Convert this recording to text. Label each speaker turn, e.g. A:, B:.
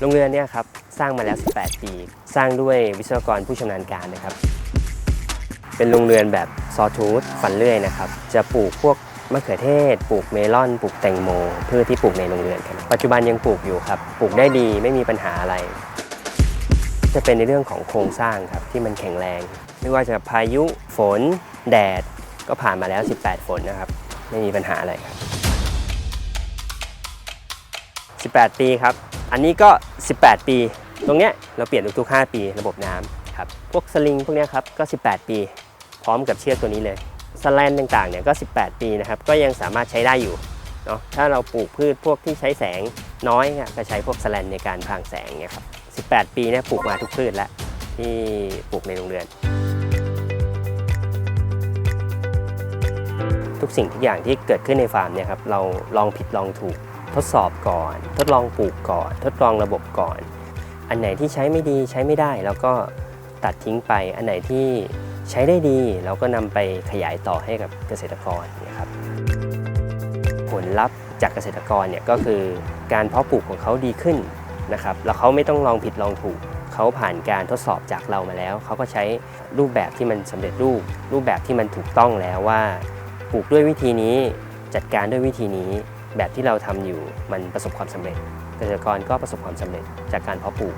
A: โรงเรือนเนี่ยครับสร้างมาแล้ว 18 ปี สร้างด้วยวิศวกรผู้ชำนาญการนะครับ เป็นโรงเรือนแบบซอทูธฝันเลื่อยนะครับ จะปลูกพวกมะเขือเทศ ปลูกเมลอน ปลูกแตงโมพืชที่ปลูกในโรงเรือนครับปัจจุบันยังปลูกอยู่ครับ ปลูกได้ดีไม่มีปัญหาอะไร จะเป็นในเรื่องของโครงสร้างครับที่มันแข็งแรง ไม่ว่าจะพายุฝน แดด ก็ผ่านมาแล้ว 18 ฝนนะครับ ไม่มีปัญหาอะไรครับ 18 ปีครับ อันนี้ก็ 18 ปี ตรงเนี้ยเราเปลี่ยนทุกๆ 5 ปีระบบน้ำครับ พวกสลิงพวกเนี้ยครับก็ 18 ปี พร้อมกับเชือกตัวนี้เลย สแลนต่างๆเนี่ยก็ 18 ปีนะครับ ก็ยังสามารถใช้ได้อยู่เนาะ ถ้าเราปลูกพืชพวกที่ใช้แสงน้อยก็ใช้พวกสแลนในการพรางแสงเนี่ยครับ 18 ปีเนี่ยปลูกมาทุกพืชแล้วที่ปลูกในโรงเรือน ทุกสิ่งทุกอย่างที่เกิดขึ้นในฟาร์มเนี่ยครับเราลองผิดลองถูก ดสอบก่อน ทดลองปลูกก่อน ทดลองระบบก่อน อันไหนที่ใช้ไม่ดีใช้ไม่ได้เราก็ตัดทิ้งไป อันไหนที่ใช้ได้ดีเราก็นำไปขยายต่อให้กับเกษตรกรนะครับผลลัพธ์จากเกษตรกรเนี่ยก็คือการเพาะปลูกของเขาดีขึ้นนะครับแล้วเขาไม่ต้องลองผิดลองถูกเขาผ่านการทดสอบจากเรามาแล้ว เขาก็ใช้รูปแบบที่มันสำเร็จรูป รูปแบบที่มันถูกต้องแล้วว่า ปลูกด้วยวิธีนี้จัดการด้วยวิธีนี้ แบบที่เราทำอยู่มันประสบความสำเร็จ เกษตรกรก็ประสบความสำเร็จจากการเพาะปลูก